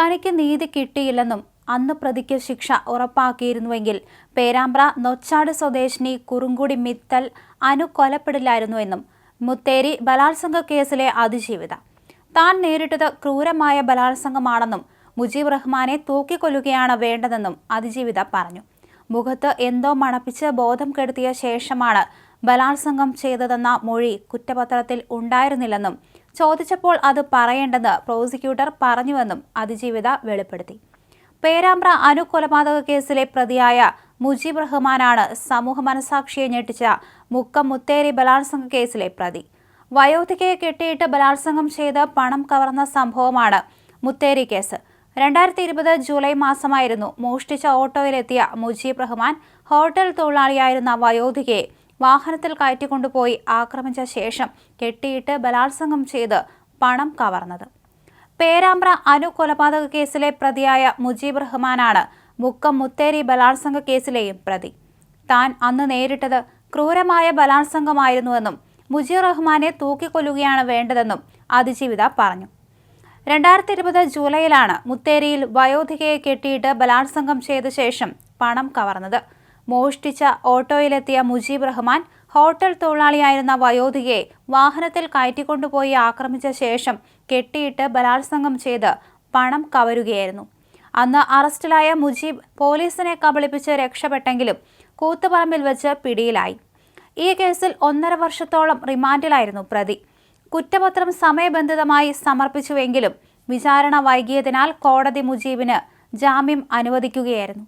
തനിക്ക് നീതി കിട്ടിയില്ലെന്നും അന്ന് പ്രതിക്ക് ശിക്ഷ ഉറപ്പാക്കിയിരുന്നുവെങ്കിൽ പേരാമ്പ്ര നൊച്ചാട് സ്വദേശിനി കുറുങ്കുടി മിത്തൽ അനു കൊലപ്പെടില്ലായിരുന്നുവെന്നും മുത്തേരി ബലാത്സംഗ കേസിലെ അതിജീവിത. താൻ നേരിട്ടത് ക്രൂരമായ ബലാത്സംഗമാണെന്നും മുജീബ് റഹ്മാനെ തൂക്കിക്കൊല്ലുകയാണ് വേണ്ടതെന്നും അതിജീവിത പറഞ്ഞു. മുഖത്ത് എന്തോ മണപ്പിച്ച് ബോധം കെടുത്തിയ ശേഷമാണ് ബലാത്സംഗം ചെയ്തതെന്ന മൊഴി കുറ്റപത്രത്തിൽ ഉണ്ടായിരുന്നില്ലെന്നും ചോദിച്ചപ്പോൾ അത് പറയേണ്ടെന്ന് പ്രോസിക്യൂട്ടർ പറഞ്ഞുവെന്നും അതിജീവിത വെളിപ്പെടുത്തി. പേരാമ്പ്ര അനുകൊലപാതക കേസിലെ പ്രതിയായ മുജീബ് റഹ്മാനാണ് സമൂഹ മനസാക്ഷിയെ ഞെട്ടിച്ച മുക്കം മുത്തേരി ബലാത്സംഗ കേസിലെ പ്രതി. വയോധികയെ കെട്ടിയിട്ട് ബലാത്സംഗം ചെയ്ത് പണം കവർന്ന സംഭവമാണ് മുത്തേരി കേസ്. രണ്ടായിരത്തി ഇരുപത് ജൂലൈ മാസമായിരുന്നു മോഷ്ടിച്ച ഓട്ടോയിലെത്തിയ മുജീബ് റഹ്മാൻ ഹോട്ടൽ തൊഴിലാളിയായിരുന്ന വയോധികയെ വാഹനത്തിൽ കയറ്റിക്കൊണ്ടുപോയി ആക്രമിച്ച ശേഷം കെട്ടിയിട്ട് ബലാത്സംഗം ചെയ്ത് പണം കവർന്നത്. പേരാമ്പ്ര അനു കൊലപാതക കേസിലെ പ്രതിയായ മുജീബ് റഹ്മാനാണ് മുക്കം മുത്തേരി ബലാത്സംഗ കേസിലെയും പ്രതി. താൻ അന്ന് നേരിട്ടത് ക്രൂരമായ ബലാത്സംഗമായിരുന്നുവെന്നും മുജീബ് റഹ്മാനെ തൂക്കിക്കൊല്ലുകയാണ് വേണ്ടതെന്നും അതിജീവിത പറഞ്ഞു. രണ്ടായിരത്തി ഇരുപത് ജൂലൈയിലാണ് മുത്തേരിയിൽ വയോധികയെ കെട്ടിയിട്ട് ബലാത്സംഗം ചെയ്ത ശേഷം പണം കവർന്നത്. മോഷ്ടിച്ച ഓട്ടോയിലെത്തിയ മുജീബ് റഹ്മാൻ ഹോട്ടൽ തൊഴിലാളിയായിരുന്ന വയോധികയെ വാഹനത്തിൽ കയറ്റിക്കൊണ്ടുപോയി ആക്രമിച്ച ശേഷം കെട്ടിയിട്ട് ബലാത്സംഗം ചെയ്ത് പണം കവരുകയായിരുന്നു. അന്ന് അറസ്റ്റിലായ മുജീബ് പോലീസിനെ കബളിപ്പിച്ച് രക്ഷപ്പെട്ടെങ്കിലും കൂത്തുപറമ്പിൽ വെച്ച് പിടിയിലായി. ഈ കേസിൽ ഒന്നര വർഷത്തോളം റിമാൻഡിലായിരുന്നു പ്രതി. കുറ്റപത്രം സമയബന്ധിതമായി സമർപ്പിച്ചുവെങ്കിലും വിചാരണ വൈകിയതിനാൽ കോടതി മുജീബിന് ജാമ്യം അനുവദിക്കുകയായിരുന്നു.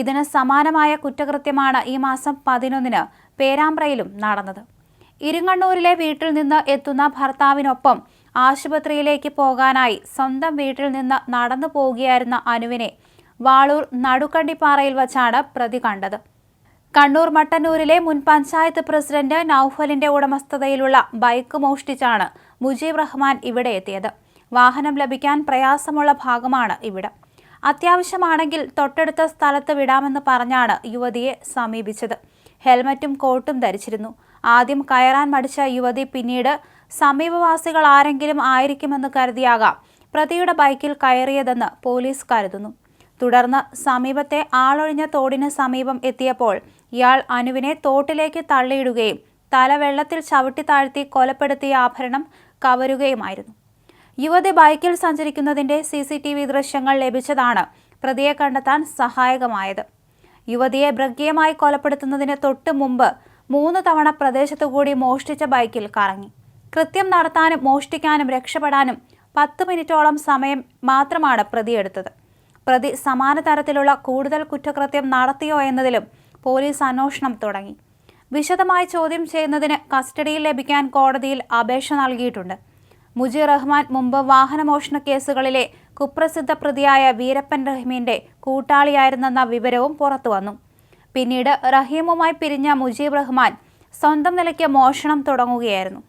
ഇതിന് സമാനമായ കുറ്റകൃത്യമാണ് ഈ മാസം പതിനൊന്നിന് പേരാമ്പ്രയിലും നടന്നത്. ഇരുങ്ങണ്ണൂരിലെ വീട്ടിൽ നിന്ന് എത്തുന്ന ഭർത്താവിനൊപ്പം ആശുപത്രിയിലേക്ക് പോകാനായി സ്വന്തം വീട്ടിൽ നിന്ന് നടന്നു പോവുകയായിരുന്ന അനുവിനെ വാളൂർ നടുക്കണ്ടിപ്പാറയിൽ വച്ചാണ് പ്രതി കണ്ടത്. കണ്ണൂർ മട്ടന്നൂരിലെ മുൻ പഞ്ചായത്ത് പ്രസിഡന്റ് നൌഫലിന്റെ ഉടമസ്ഥതയിലുള്ള ബൈക്ക് മോഷ്ടിച്ചാണ് മുജീബ് റഹ്മാൻ ഇവിടെ എത്തിയത്. വാഹനം ലഭിക്കാൻ പ്രയാസമുള്ള ഭാഗമാണ് ഇവിടം. അത്യാവശ്യമാണെങ്കിൽ തൊട്ടടുത്ത സ്ഥലത്ത് വിടാമെന്ന് പറഞ്ഞാണ് യുവതിയെ സമീപിച്ചത്. ഹെൽമറ്റും കോട്ടും ധരിച്ചിരുന്നു. ആദ്യം കയറാൻ മടിച്ച യുവതി പിന്നീട് സമീപവാസികൾ ആരെങ്കിലും ആയിരിക്കുമെന്ന് കരുതിയാകാം പ്രതിയുടെ ബൈക്കിൽ കയറിയതെന്ന് പോലീസ് കരുതുന്നു. തുടർന്ന് സമീപത്തെ ആളൊഴിഞ്ഞ തോടിന് സമീപം എത്തിയപ്പോൾ ഇയാൾ അനുവിനെ തോട്ടിലേക്ക് തള്ളിയിടുകയും തല വെള്ളത്തിൽ ചവിട്ടി താഴ്ത്തി കൊലപ്പെടുത്തിയ ആഭരണം കവരുകയുമായിരുന്നു. യുവതി ബൈക്കിൽ സഞ്ചരിക്കുന്നതിന്റെ സി സി ടി വി ദൃശ്യങ്ങൾ ലഭിച്ചതാണ്. പ്രതിയെ കണ്ടെത്താൻ സഹായകമായത്. യുവതിയെ മൃഗീയമായി കൊലപ്പെടുത്തുന്നതിന് തൊട്ട് മുമ്പ് മൂന്ന് തവണ പ്രദേശത്തു കൂടി മോഷ്ടിച്ച ബൈക്കിൽ കറങ്ങി. കൃത്യം നടത്താനും മോഷ്ടിക്കാനും രക്ഷപ്പെടാനും പത്ത് മിനിറ്റോളം സമയം മാത്രമാണ് പ്രതിയെടുത്തത്. പ്രതി സമാന തരത്തിലുള്ള കൂടുതൽ കുറ്റകൃത്യം നടത്തിയോ എന്നതിലും പോലീസ് അന്വേഷണം തുടങ്ങി. വിശദമായി ചോദ്യം ചെയ്യുന്നതിന് കസ്റ്റഡിയിൽ ലഭിക്കാൻ കോടതിയിൽ അപേക്ഷ നൽകിയിട്ടുണ്ട്. മുജീർ റഹ്മാൻ മുമ്പ് വാഹനമോഷണ കേസുകളിലെ കുപ്രസിദ്ധ പ്രതിയായ വീരപ്പൻ റഹീമിന്റെ കൂട്ടാളിയായിരുന്നെന്ന വിവരവും പുറത്തുവന്നു പിന്നീട് റഹീമുമായി പിരിഞ്ഞ മുജീബ് റഹ്മാൻ സ്വന്തം നിലയ്ക്ക് മോഷണം തുടങ്ങുകയായിരുന്നു.